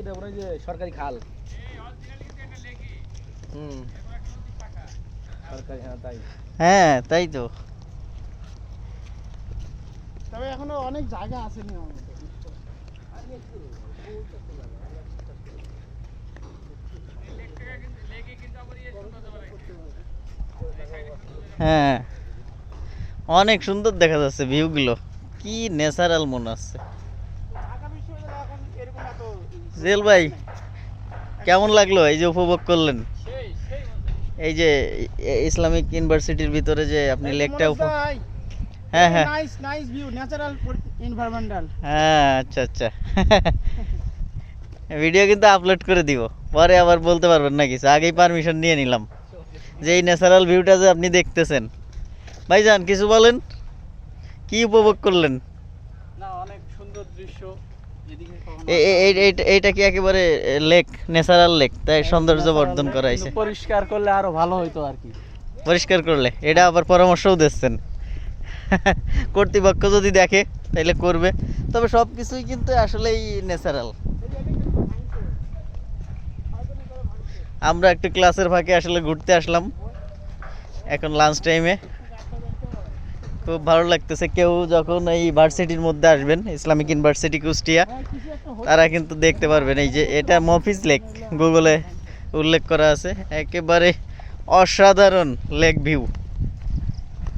এটা মনে হয় যে সরকারি খাল। হুম। সরকারি হ্যাঁ তাই। হ্যাঁ তাই তো। তবে এখনও অনেক জায়গা আছে নি আমার হ্যাঁ। অনেক সুন্দর দেখা যাচ্ছে ভিউগুলো। কি ন্যাচারাল মনে হচ্ছে। জেল ভাই কেমন লাগল এই যে উপভোগ করলেন? এই যে ইসলামিক ইউনিভার্সিটির ভিতরে যে আপনি লেকটা হ্যাঁ হ্যাঁ। Nice nice view natural environmental হ্যাঁ আচ্ছা আচ্ছা। ভিডিও কিন্তু আপলোড করে দিব। পরে আবার বলতে পারবেন না কিছু আগেই পারমিশন নিয়ে নিলাম। যে এই ন্যাচারাল ভিউটা যে আপনি দেখতেছেন। ভাইজান কিছু বলেন? কি উপভোগ করলেন? না অনেক সুন্দর দৃশ্য। এইটা- এইটা কি একেবারে লেক ন্যাচারাল লেক? তাই সৌন্দর্য বর্ধন করা হয়েছে পরিষ্কার করলে আরও ভালো হইতো আর কি। পরিষ্কার করলে এটা আবার পরামর্শও দিচ্ছেন। কর্তৃপক্ষ যদি দেখে তাহলে করবে। তবে সব কিছুই কিন্তু আসলেই ন্যাচারাল আমরা একটু ক্লাসের ফাঁকে আসলে ঘুরতে আসলাম। এখন লাঞ্চ টাইমে খুব ভালো লাগতেছে। কেউ যখন এই ভার্সিটির মধ্যে আসবেন, ইসলামিক ইউনিভার্সিটি কুষ্টিয়া। তারা কিন্তু দেখতে পারবেন। এই যে এটা মফিজ লেক গুগলে উল্লেখ করা আছে। একেবারে অসাধারণ লেক ভিউ।